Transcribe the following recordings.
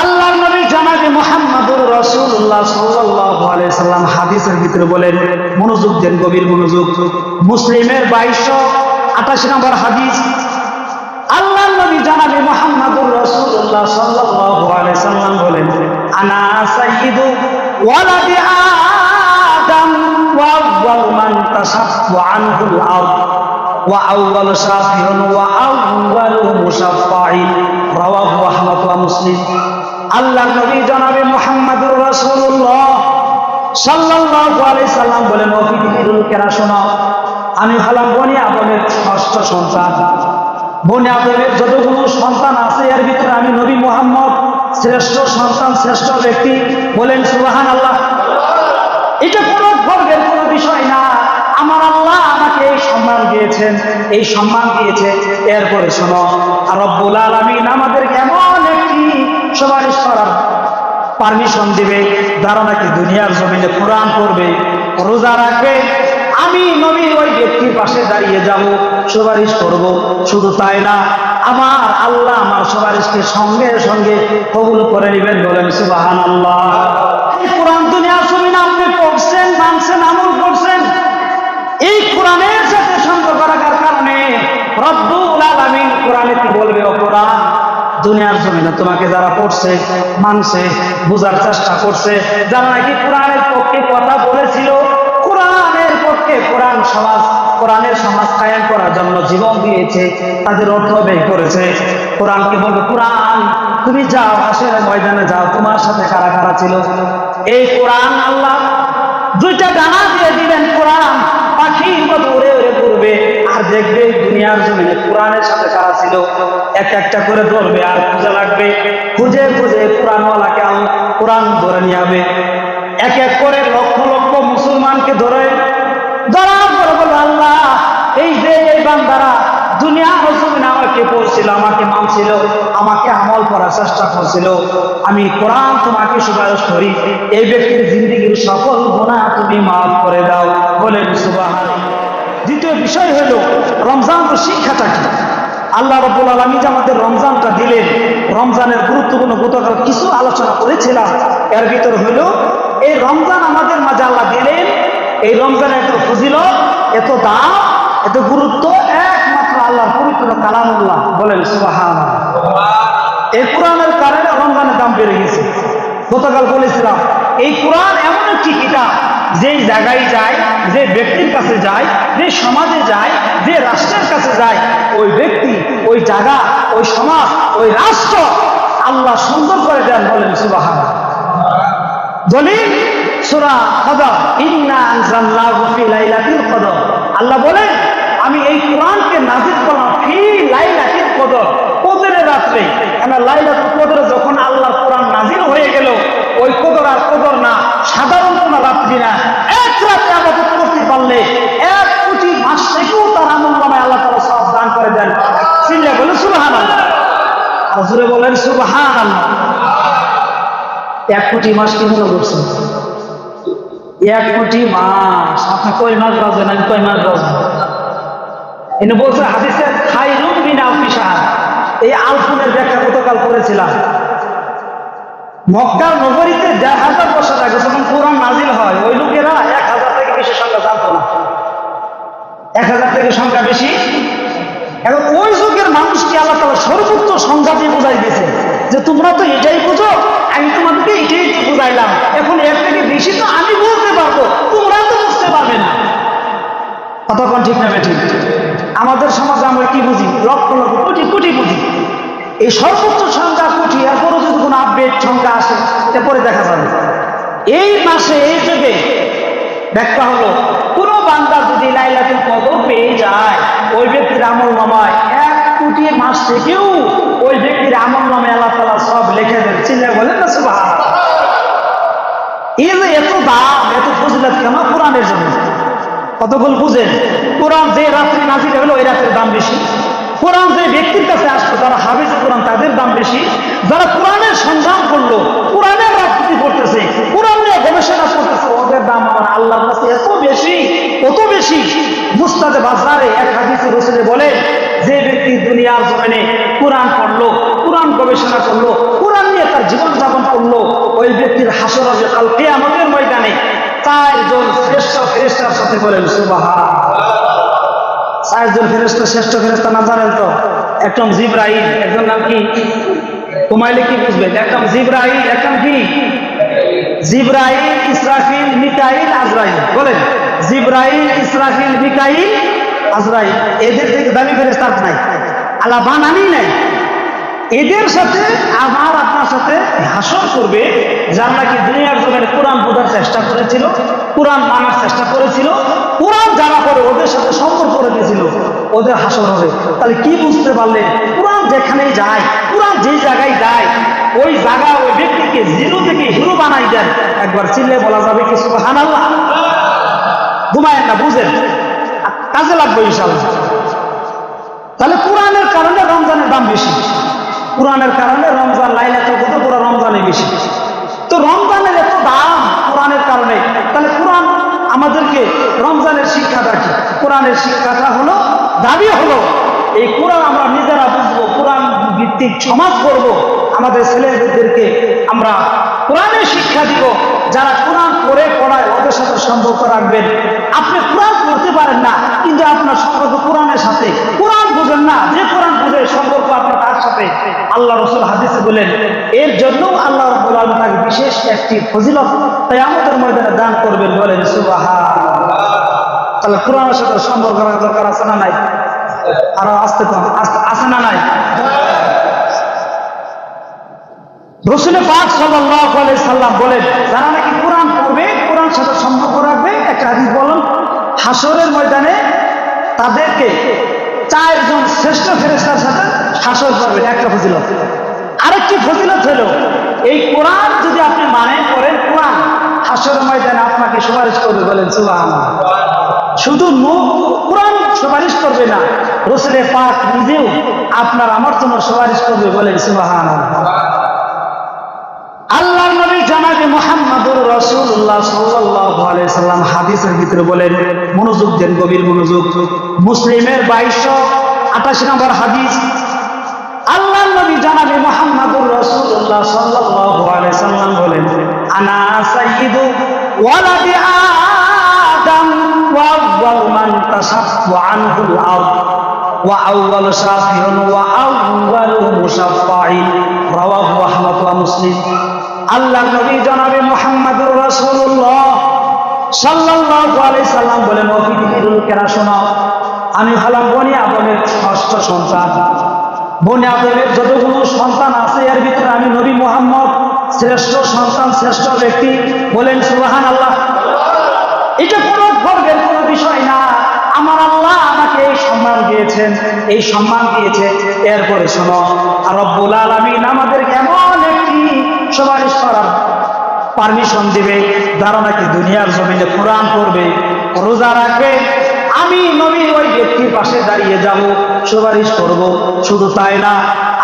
আল্লাহর নবী জানাবে মোহাম্মদুর আলাইহি সাল্লাম হাদিসের ভিতরে বলেন, মনোযোগ দেন, গভীর মনোযোগ। মুসলিমের 2228 নম্বর হাদিস, আল্লাহর নবী জানাবে মোহাম্মদুর রাসূলুল্লাহ সাল্লাল্লাহু আলাইহি সাল্লাম বলেন, আনা সাইয়্যিদু ওয়ালাদি আদম ওয়া আউয়ালু মান তাশাক্কু আনহুল আরদ। ওয়া আউয়ালু মুশাফফাইন। রাওয়াহু আহমদ ওয়া মুসলিম। আল্লাহর নবী জনাবে মুহাম্মদুর রাসূলুল্লাহ সাল্লাল্লাহু আলাইহি সাল্লাম বলেন ও পৃথিবীর লোকেরা শোনো, আমি হলাম বনি আদমের ষষ্ঠ সন্তান। বনি আদমের যতগুলো সন্তান আছে, এর ভিতরে আমি নবী মোহাম্মদ, শ্রেষ্ঠ সন্তান, শ্রেষ্ঠ ব্যক্তি। বলেন সুবাহান আল্লাহ এটা কোনো গর্বের কোনো বিষয় না। সম্মান দিয়েছেন, এই সম্মান দিয়েছে। এরপরে শোনো, রব্বুল আলামিন আমাদেরকে এমন একটি সুপারিশ করার পারমিশন দিবে, যারা নাকি দুনিয়ার জমিনে কোরআন পড়বে, রোজা রাখবে। আমি নবীর ওই ব্যক্তির পাশে দাঁড়িয়ে যাব, সুপারিশ করব। শুধু তাই না, আমার আল্লাহ আমার সুপারিশকে সঙ্গে সঙ্গে কবুল করে নেবেন বলেন সুবাহান আল্লাহ কোরআন দুনিয়ার জমিনে আপনি পড়ছেন, মানছেন, আমল করছেন, এই কোরআনের সম্পর্ক রাখার কারণে রব্বুল আলামিন কোরআনে কি বলবে কোরআন দুনিয়ার জমিনে তোমাকে যারা পড়ছে, মানছে, বোঝার চেষ্টা করছে, যারা নাকি কোরআনের পক্ষে কথা বলেছিল, কোরআনের পক্ষে কোরআন সমাজ, কোরআনের সমাজ কায়েম করার জন্য জীবন দিয়েছে, তাদের অর্থ ব্যয় করেছে। কোরআনকে বলবে, কোরআন, তুমি যাও আসলে ময়দানে যাও, তোমার সাথে কারা কারা ছিল? এই কোরআন আল্লাহ দুইটা ডানা দিয়ে দিবেন কোরআন, পাখির মতো উড়ে ঘুরবে আর দেখবে দুনিয়ার জমিনে কোরআনের সাথে কারা ছিল? এক একটা করে ধরবে আর খুঁজে লাগবে। খুঁজে খুঁজে কোরআনওয়ালাকে কোরআন ধরে নিয়ে হবে এক এক করে লক্ষ লক্ষ মুসলমানকে ধরে। ধরার পরে বলো, আল্লাহ, এই যে, এই বান্দারা দুনিয়ার জমিনে আমাকে পড়ছিল, আমাকে মানছিল, আমাকে আমল করার চেষ্টা করছিল। আমি কোরআন তোমাকে সুপারিশ করি। এই ব্যক্তির জিন্দিগির সকল গুণা তুমি মাফ করে দাও। বলে সুবাহান দ্বিতীয় বিষয় হলো রমজান তো শিক্ষাটা কি? আল্লাহ রব্বুল আলমী যে আমাদের রমজানটা দিলেন রমজানের গুরুত্বপূর্ণ গতকাল কিছু আলোচনা করেছিলাম। এর ভিতর হলো এই রমজান আমাদের মাঝে আল্লাহ দিলেন এই রমজানের এত ফজিলত এত দাম এত গুরুত্ব একমাত্র আল্লাহর পবিত্র কালামুল্লাহ বলেন সুবাহান এই কোরআনের কারণে রমজানের দাম বেড়ে গেছে। গতকাল বলেছিলাম এই কোরআন এমন একটি কিতাব যেই জায়গায় যায়, যে ব্যক্তির কাছে যায়, যে সমাজে যায়, যে রাষ্ট্রের কাছে যায়, ওই ব্যক্তি, ওই জায়গা, ওই সমাজ, ওই রাষ্ট্র আল্লাহ সুন্দর করে দেন বলেন সুবাহান দলিল সূরা কদর ইন্না আনজালনাহু ফি আল্লাহ বলেন, আমি এই কোরআনকে নাজিল করলাম ফি লাইলাতিল কদর, কদরের রাত্রে। কেন লাইলাতুল কদরে যখন আল্লাহর কোরআন নাজিল হয়ে গেল ওই কদর আর কদর না, সাধারণ কোনো রাত্রি না। এক রাতে আবাদত করতে পারলে এক কোটি মাস থেকেও তার আমল নামায় আল্লাহ তাআলা সব দান করে দেন। চিল্লে বলে সুবহানাল্লাহ। হজরে বলেন, সুবহানাল্লাহ। এক কোটি মাস কি মনে করছেন এক কোটি মাস। আপনি কয় মাস বাজবেন আমি কয় মাস বাজবো? এনে বলছে, হাদিসে খাই রুম বিনা অফিসার এই আলফুনের ব্যাখ্যা গতকাল করেছিলাম। মক্কার নগরীতে দেড় হাজার বছর আগে যখন কোরআন নাজিল হয়, ওই লোকেরা এক হাজার থেকে বেশি সংখ্যা জানতো না। এক হাজার থেকে সংখ্যা বেশি। এখন ওই যুগের মানুষকে আল্লাহ তালা সর্বোচ্চ সংখ্যা দিয়ে বোঝাই দিয়েছে যে, তোমরা তো এটাই বুঝো, আমি তোমাদেরকে এটাই বুঝাইলাম। এখন এর থেকে বেশি তো আমি বলতে পারব, তোমরা তো বুঝতে পারবে না। কতক্ষণ ঠিক না ঠিক আমাদের সমাজে আমরা কি বুঝি? লক্ষ লক্ষ কোটি কোটি বুঝি। এই সর্বোচ্চ সংখ্যা কোটি এরপরও যদি কোনো আপডেট সংখ্যা আসে এরপরে দেখা যাবে। এই মাসে এই যুগে ব্যাখ্যা হলো, কোন বান্দা যদি লাইলাতুল কদর পেয়ে যায়, ওই ব্যক্তির আমল নামায় এক কোটি মাস থেকেও ওই ব্যক্তির আমল নামে আল্লাহ তালা সব লিখে দেন। চিন্তা বলেন না সুবাহ এই যে এত দাম, এত ফজিলত কেন কোরআনের জন্য? কতগুলো বুঝেন? কোরআন যে রাত্রি নাজির হলো, ওই রাতের দাম বেশি। কোরআন যে ব্যক্তির কাছে আসতো, যারা হাবিজ কোরআন, তাদের দাম বেশি। যারা কোরআনের সন্ধান করল, কোরআনের রাজনীতি করতেছে, কোরআন নিয়ে গবেষণা করতেছে, ওদের দাম আমার আল্লাহর কাছে এত বেশি, কত বেশি। মুস্তাদে বাজারে এক হাবিজ রসুলে বলে, যে ব্যক্তি দুনিয়ার জমিনে কোরআন পড়ল, কোরআন গবেষণা করল, কোরআন নিয়ে তার জীবনযাপন করল, ওই ব্যক্তির হাসর হবে কালকে আমাদের ময়দানে। চারজন শ্রেষ্ঠ শ্রেষ্ঠার সাথে বলেন সুবাহা চারজন ফেরেস্তা শ্রেষ্ঠ ফেরেস্তা নাম জানেন তো? একদম জিব্রাহিম একজন নাম কি? কুমাইলে কি বুঝবে? একদম জিব্রাহিম একদম কি? জিব্রাহিম ইসরাফিল, মিকাইল, আজরাইল। বলেন জিব্রাহিম ইসরাফিল, মিকাইল, আজরাইল। এদের থেকে দামি ফেরেস্তার নাই। আল্লাহ বানানি নাই। এদের সাথে আমার আপনার সাথে হাসর করবে, যার নাকি দুনিয়ার জমিনে কোরআন বোঝার চেষ্টা করেছিল, কোরআন মানার চেষ্টা করেছিল, কোরআন যারা করে ওদের সাথে সম্পর্ক করে দিয়েছিল, ওদের হাসর হবে। তাহলে কি বুঝতে পারলে? কোরআন যেখানেই যায়, কোরআন যেই জায়গায় যায়, ওই জায়গা ওই ব্যক্তিকে জিরো থেকে হিরো বানাই দেন। একবার চিনলে বলা যাবে কিছু হানাল্লাহ ঘুমায়েন না, বুঝেন। কাজে লাগবে ইনশাল্লাহ তাহলে কোরআনের কারণে রমজানের দাম বেশি। কোরআনের কারণে রমজান, লাইলাতুল কদর পুরো রমজানে বেশি। তো রমজানের এত দাম কোরআনের কারণে, তাহলে কোরআন আমাদেরকে রমজানের শিক্ষাটা কি? কোরআনের শিক্ষাটা হলো, দাবি হলো, এই কোরআন আমরা নিজেরা বুঝব, কোরআন ভিত্তিক সমাজ করব আমাদের ছেলেদেরকে আমরা কোরআনের শিক্ষা দিব। যারা কোরআন পড়ে, পড়ায়, ওদের সাথে সম্পর্ক রাখবেন। আপনি কোরআন পড়তে পারেন না, কিন্তু আপনার সম্পর্ক কোরআনের সাথে। কোরআন বুঝেন না, যে কোরআন বুঝে সম্পর্ক আপনার তার সাথে। আল্লাহ রসুল হাদিসে বলেন, এর জন্য আল্লাহ রব্বুল আলম তাকে বিশেষ একটি ফজিলত তাই আমাদের ময়দানে দান করবেন। বলেন সুবাহা তাহলে কোরআনের সাথে সম্পর্ক রাখার দরকার আছে না নাই? আরও আসতে আসতে- আছে না নাই? রসুল পাক সাল্লাম বলেন, যারা নাকি কোরআন পড়বে, কোরআন সাথে সম্পর্ক রাখবে, একটা হাদিস বলেন হাসরের ময়দানে তাদেরকে চারজন শ্রেষ্ঠ ফেরেস্তার সাথে হাসর করবে একটা ফজিলত। আরেকটি ফজিলত হলো, এই কোরআন যদি আপনি মানে করেন কোরআন হাসরের ময়দানে আপনাকে সুপারিশ করবে বলেন, সুবহানাল্লাহ। শুধু মুখ কোরআন সুপারিশ করবে না রসুলে পাক নিজেও আপনার আমার জন্য সুপারিশ করবে বলেন, সুবহানাল্লাহ। আল্লাহ নবী জানাবে মোহাম্মদুর রসুল্লাহ সাল্লাল্লাহু আলাইহি সাল্লাম। হাদিসের ভিতরে বলেন, মনোযোগ দেন গভীর মনোযোগ। মুসলিমের বাইশশো আঠাশি নম্বর হাদিস আল্লাহ নবী জানাবে মোহাম্মদুর রসুল্লাহ আলাইহি সাল্লাম বলেন, আনা সাইয়্যিদু ওয়ালাদি আদম ওয়া আউয়াল মান তাশাক্কু আনহুল আরদ ওয়া আউয়াল শাফিউন ওয়া আউয়াল মুশাফফাইন। রাওয়াহু আহমদ ওয়া মুসলিম। আল্লাহ নবী জনাবে মুহাম্মদুর রাসূলুল্লাহ সাল্লাল্লাহু আলাইহি সাল্লাম বলেন ও পৃথিবীর লোকেরা শোনো আমি হলাম বনি আদমের ষষ্ঠ সন্তান। বনি আদমের যতগুলো সন্তান আছে, এর ভিতরে আমি নবী মোহাম্মদ, শ্রেষ্ঠ সন্তান, শ্রেষ্ঠ ব্যক্তি বলেন সুবাহান আল্লাহ এটা কোনো গর্বের কোনো বিষয় না। আমার আল্লাহ আমাকে এই সম্মান দিয়েছেন, এই সম্মান দিয়েছে। এরপরে শোনো, আর রব্বুল আলামিন আমাদেরকে এমন একটি সুপারিশ করার পারমিশন দিবে যারা নাকি দুনিয়ার জমিনে কোরআন পড়বে, রোজা রাখবে? আমি নবী ওই ব্যক্তির পাশে দাঁড়িয়ে যাব, সুপারিশ করব, শুধু তাই না,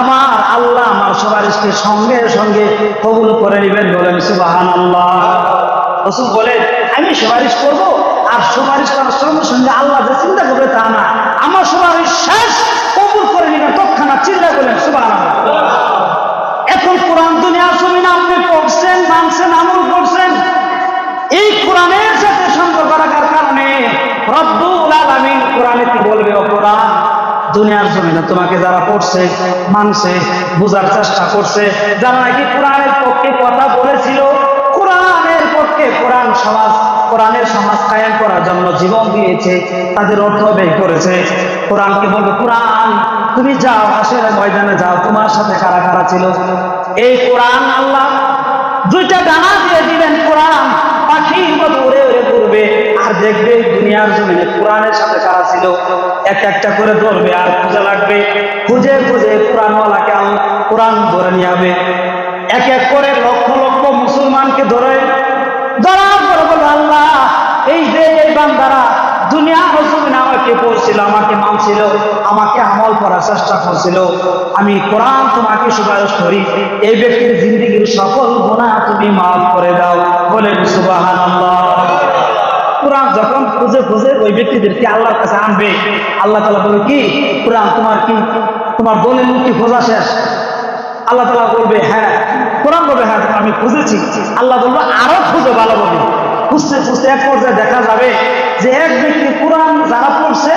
আমার আল্লাহ আমার সুপারিশকে সঙ্গে সঙ্গে কবুল করে নেবেন বলেন সুবাহান আল্লাহ রসুল বলেন, আমি সুপারিশ করব, আর সুপারিশ করার সঙ্গে সঙ্গে আল্লাহ যে চিন্তা করবে তা না। আমার সুপারিশ শেষ, কবুল করে নেবেন, তৎক্ষণাৎ চিন্তা করলেন সুবাহ এখন কোরআন দুনিয়ার মানছেন আমল করছেন। এই কোরআনের সাথে সম্পর্ক রাখার কারণে কোরআনে কি বলবে কোরআন দুনিয়ার জমিনে তোমাকে যারা পড়ছে, মানছে, বোঝার চেষ্টা করছে, যারা নাকি কোরআনের পক্ষে কথা বলেছিল, কোরআনের পক্ষে কোরআন সমাজ, কোরআনের সমাজ কায়েম করার জন্য জীবন দিয়েছে, তাদের অর্থ ব্যয় করেছে। কোরআনকে বলবে, কোরআন, তুমি যাও আসের ময়দানে যাও, তোমার সাথে কারা কারা ছিল? এই কোরআন আল্লাহ দুইটা ডানা দিয়ে দিবেন কোরআন। পাখির মতো উড়ে উড়ে ঘুরবে। আর দেখবে দুনিয়ার জমিনে কোরআনের সাথে কারা ছিল? এক একটা করে ধরবে, আর খুঁজে লাগবে। খুঁজে খুঁজে কোরআনওয়ালাকে কোরআন ধরে নিয়ে যাবে। এক এক করে লক্ষ লক্ষ মুসলমানকে ধরে ধরার পরে বলে, আল্লাহ, এই যে এই বান্দারা দুনিয়া জমিনে আমাকে পড়ছিল, আমাকে মানছিল, আমাকে আমল করার চেষ্টা করছিল। আমি কোরআন তোমাকে সুপারিশ করি, এই ব্যক্তির জিন্দিগির সকল গুণা তুমি মাফ করে দাও। বলে সুবাহান কোরআন যখন খুঁজে খুঁজে ওই ব্যক্তিদেরকে আল্লাহর কাছে আনবে, আল্লাহ তালা বলে কি, কোরআন তোমার কি, তোমার দলিল কি খোঁজা শেষ? আল্লাহ তালা বলবে হ্যাঁ কোরআন বলবে হ্যাঁ আমি খুঁজেছি। আল্লাহ বলবে, আরও খুঁজে ভালো বলবে খুঁজতে খুঁজতে এক পর্যায়ে দেখা যাবে যে এক ব্যক্তি কোরআন যারা পড়ছে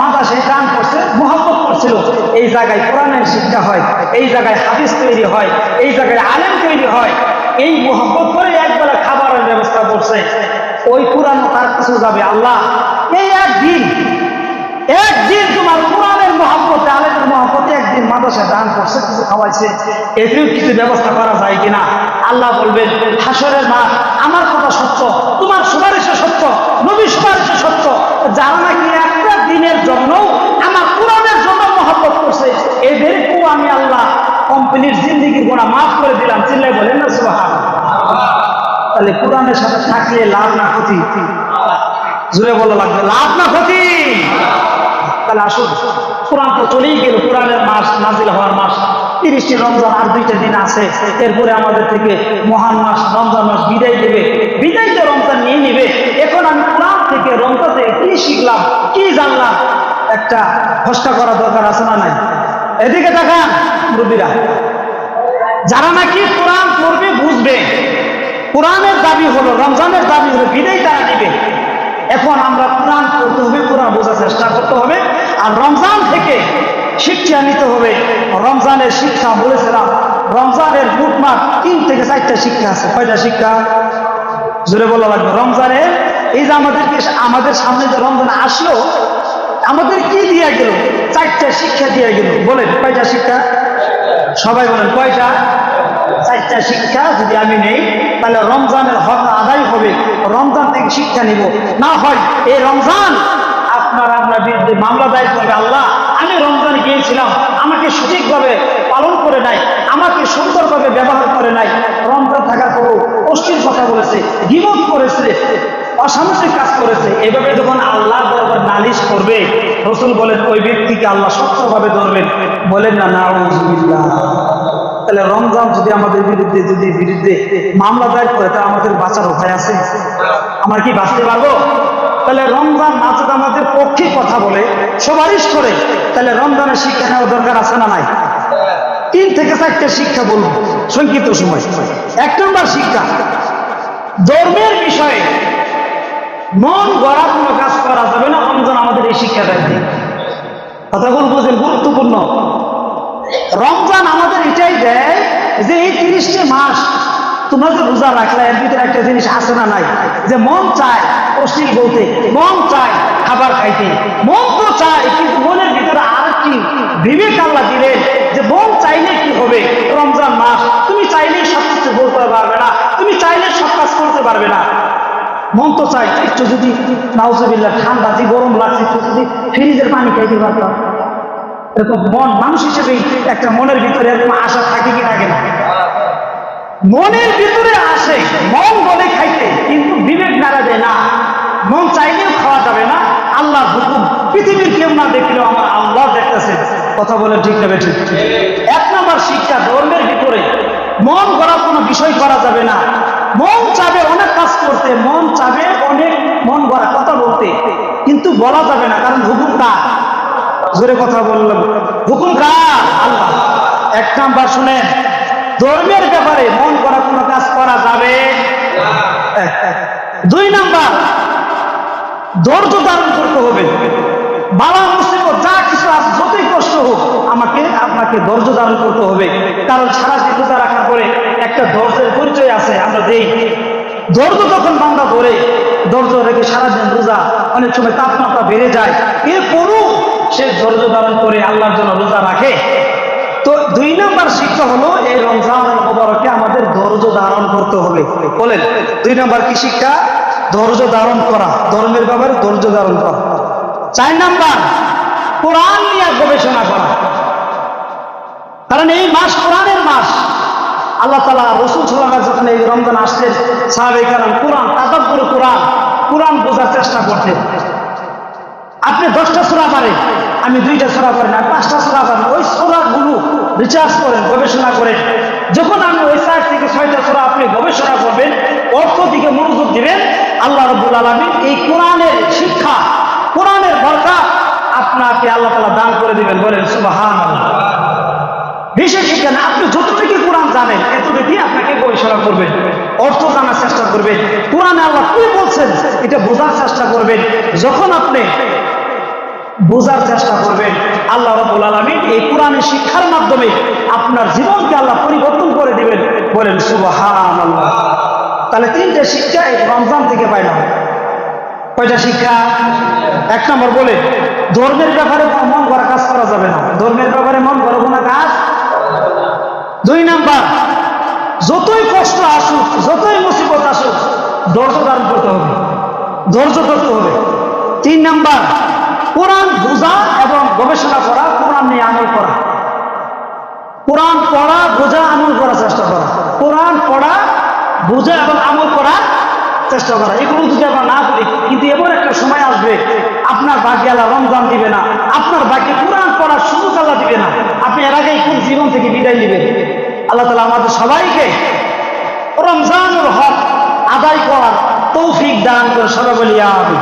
মাথা সে গান করছে মোহাম্মত করছিল, এই জায়গায় কোরআনের শিক্ষা হয়, এই জায়গায় হাদিস তৈরি হয়, এই জায়গায় আলেম তৈরি হয়, এই মোহাম্মত করে একবেলা খাবারের ব্যবস্থা করছে ওই কোরআন তার কাছে যাবে, আল্লাহ, এই একদিন একদিন তোমার কোরআনের মহাব্বতে, আলেমের মহাব্বতে একদিন মাদ্রাসা দান করছে, কিছু খাওয়াইছে এতেও কিছু ব্যবস্থা করা যায় কিনা? আল্লাহ বলবেন, হাসরের মা আমার কথা সত্য তোমার সুপারিশে সত্য নবী সুপারিশে সত্য যারা নাকি একটা দিনের জন্য আমার কোরআনের জন্য মহাব্বত করছে এদেরকেও আমি আল্লাহ কোম্পানির জিন্দিগির গোড়া মাফ করে দিলাম চিল্লাই বলেন না সুহান তাহলে কোরআনের সাথে থাকলে লাভ না ক্ষতি? জুড়ে বলা লাগবে, লাভ না ক্ষতি? তাহলে আসুন, কোরআন তো চলেই গেল, কোরআনের মাস নাজিল হওয়ার মাস। তিরিশটি রমজান আর দুইটা দিন আছে, এরপরে আমাদের থেকে মহান মাস, রমজান মাস বিদায় দেবে বিদায় তো রমজান নিয়ে নেবে। এখন আমি কোরআন থেকে রমজান থেকে কি শিখলাম, কি জানলাম, একটা ফসকা করা দরকার আছে না নাই? এদিকে দেখান মুরব্বীরা। যারা নাকি কোরআন পড়বে, বুঝবে। কোরআনের দাবি হলো, রমজানের দাবি হলো, বিদায় তারা দিবে এখন আমরা কোরআন পড়তে হবে, কোরআন বোঝার চেষ্টা করতে হবে। আর রমজান থেকে শিক্ষা নিতে হবে। রমজানের শিক্ষা বলেছিলাম রমজানের বুটমার তিন থেকে চারটা শিক্ষা আছে। কয়টা শিক্ষা? জোরে বলা লাগবে, রমজানের এই যে আমাদেরকে, আমাদের সামনে যে রমজান আসলো আমাদের কি দিয়ে গেল? চারটা শিক্ষা দিয়ে গেল। বলেন, কয়টা শিক্ষা? সবাই বলেন, কয়টা? চারটা শিক্ষা যদি আমি নেই, তাহলে রমজানের হক আদায় হবে। রমজান থেকে শিক্ষা নিব। না হয়, এই রমজান আপনার আপনার বিরুদ্ধে মামলা দায়ের করবে আল্লাহ। আমি রমজান গিয়েছিলাম, আমাকে সঠিকভাবে পালন করে নাই, আমাকে সুন্দরভাবে ব্যবহার করে নাই। রমজান থাকার পরও অশ্লীল কথা বলেছে গিবত করেছে, অসামাজিক কাজ করেছে। এভাবে যখন আল্লাহ দরবার নালিশ করবে। রসুল বলেন, ওই ব্যক্তিকে আল্লাহ শক্তভাবে ধরবেন। বলেন, না না তাহলে রমজান যদি আমাদের বিরুদ্ধে, যদি বিরুদ্ধে মামলা দায়ের করে, তাহলে আমাদের বাঁচার উপায় আছে? আমরা কি বাঁচতে পারব? তাহলে রমজান মাসুদ আমাদের পক্ষে কথা বলে, সুপারিশ করে, তাহলে রমজানের শিক্ষা নেওয়া দরকার আছে না নাই? তিন থেকে চারটে শিক্ষা বলব, সংক্ষিপ্ত সময়। এক নম্বর শিক্ষা, ধর্মের বিষয়ে মন গড়া কোনো কাজ করা যাবে না, রমজান আমাদের এই শিক্ষা দেয় কথাগুলো বুঝেন গুরুত্বপূর্ণ। রমজান আমাদের এটাই দেয় যে এই তিরিশটি মাস তোমরা যে রোজা রাখলে, এর ভিতরে একটা জিনিস আছে না নাই? যে মন চায় অশ্লীল বলতে, মন চায় খাবার খাইতে, মন তো চায়, কিন্তু মনের ভিতরে আর কি বিবেক আল্লাহ দিলেন যে মন চাইলে কি হবে? রমজান মাস, তুমি চাইলেই সব কিছু বলতে পারবে না, তুমি চাইলে সব কাজ করতে পারবে না। মন তো চাই, একটু যদি নাউজবিল্লা ঠান্ডা যে গরম লাগছে, একটু যদি ফ্রিজের পানি খাইতে পারতাম। এরকম মন মানুষ হিসেবেই একটা মনের ভিতরে এরকম আশা থাকে কি থাকে না? মনের ভিতরে আসে, মন বলে খাইতে, কিন্তু বিবেক নাড়া যায় না। মন চাইলেও খাওয়া যাবে না। আল্লাহ হুকুম, পৃথিবীর কেউ না দেখলেও আমার আল্লাহ দেখতেছে কথা বলে ঠিক নেবে ঠিক এক নম্বর শিক্ষা, ধর্মের ভিতরে মন গড়া কোনো বিষয় করা যাবে না। মন চাবে অনেক কাজ করতে, মন চাবে অনেক মন গড়া কথা বলতে, কিন্তু বলা যাবে না, কারণ হুকুম কার? জোরে কথা বললাম। হুকুম কার? আল্লাহ। এক নাম্বার শুনেন, ধর্মের ব্যাপারে মন করা কোনো কাজ করা যাবে? দুই নাম্বার, ধৈর্য ধারণ করতে হবে। বাবা, মুসিবত, যা কিছু আছে, যতই কষ্ট হোক আমাকে আপনাকে ধৈর্য ধারণ করতে হবে। কারণ সারা রোজা রাখার পরে একটা ধৈর্যের পরিচয় আছে, আমরা দেই। ধৈর্য যখন বান্দা ধরে, ধৈর্য রেখে সারাদিন রোজা, অনেক সময় তাপমাত্রা বেড়ে যায়। এরপরও সে ধৈর্য ধারণ করে আল্লাহর জন্য রোজা রাখে। তো দুই নম্বর শিক্ষা হলো, এই রমজান মোবারকে আমাদের ধৈর্য ধারণ করতে হবে। বলেন, দুই নম্বর কি শিক্ষা? ধৈর্য ধারণ করা। ধর্মের ব্যাপারে ধৈর্য ধারণ করা। চার নাম্বার, কোরআন নিয়ে গবেষণা করা। কারণ এই মাস কোরআনের মাস। আল্লাহ তালা রসুল সাল্লাহ যখন এই রমজান আসছেন সাহাবে কারণ কোরআন, তাদাব্বুর কোরআন কোরআন বোঝার চেষ্টা করতেন। আপনি দশটা সোরা পারেন আমি দুইটা সোরা পারেন আর পাঁচটা সোরা পারেন ওই সোরাগুলো রিচার্জ করেন, গবেষণা করেন। যখন আমি ওই চার থেকে ছয়টা সোরা আপনি গবেষণা করবেন, অর্থ দিকে মনোযোগ দিবেন, আল্লাহ রবুল আলমী এই কোরআনের শিক্ষা, কোরআনের বরকা আপনাকে আল্লাহ তালা দান করে দিবেন, বলেন সুবাহান বিশেষ শিক্ষা আপনি যতটুকু কোরআন জানেন এতটুকুই আপনাকে গবেষণা করবেন, অর্থ জানার চেষ্টা করবেন। কোরআনে আল্লাহ কি বলছেন, এটা বোঝার চেষ্টা করবেন। যখন আপনি বোঝার চেষ্টা করবেন, আল্লাহ রবুল আলমী এই কোরআনের শিক্ষার মাধ্যমে আপনার জীবনকে আল্লাহ পরিবর্তন করে দিবেন। বলেন সুবাহান আল্লাহ তাহলে তিনটে শিক্ষা এই রমজান থেকে পাইলাম। কয়টা শিক্ষা? এক নম্বর বলে, ধর্মের ব্যাপারে মন করা কাজ করা যাবে না। ধর্মের ব্যাপারে মন করা কোনো কাজ দুই নাম্বার, যতই কষ্ট আসুক, যতই মুসিবত আসুক, ধৈর্য ধারণ করতে হবে। ধৈর্য ধরতে হবে। তিন নাম্বার, কোরআন বোঝা এবং গবেষণা করা, কোরআন নিয়ে আমল করা। কোরআন পড়া, বোঝা, আমল করার চেষ্টা করা। কোরআন পড়া, বোঝা এবং আমল করার চেষ্টা করা। এগুলো যদি আমরা না করি কিন্তু এমন একটা সময় আসবে, আপনার বাকি আল্লাহ রমজান দিবে না। আপনার বাকি কোরআন পড়ার সুযোগ আল্লাহ দিবে না। আপনি এর আগে কোন জীবন থেকে বিদায় নেবেন? আল্লাহ তালা আমাদের সবাইকে রমজানুর হক আদায় করার তৌফিক দান করে সবাই বলি আমি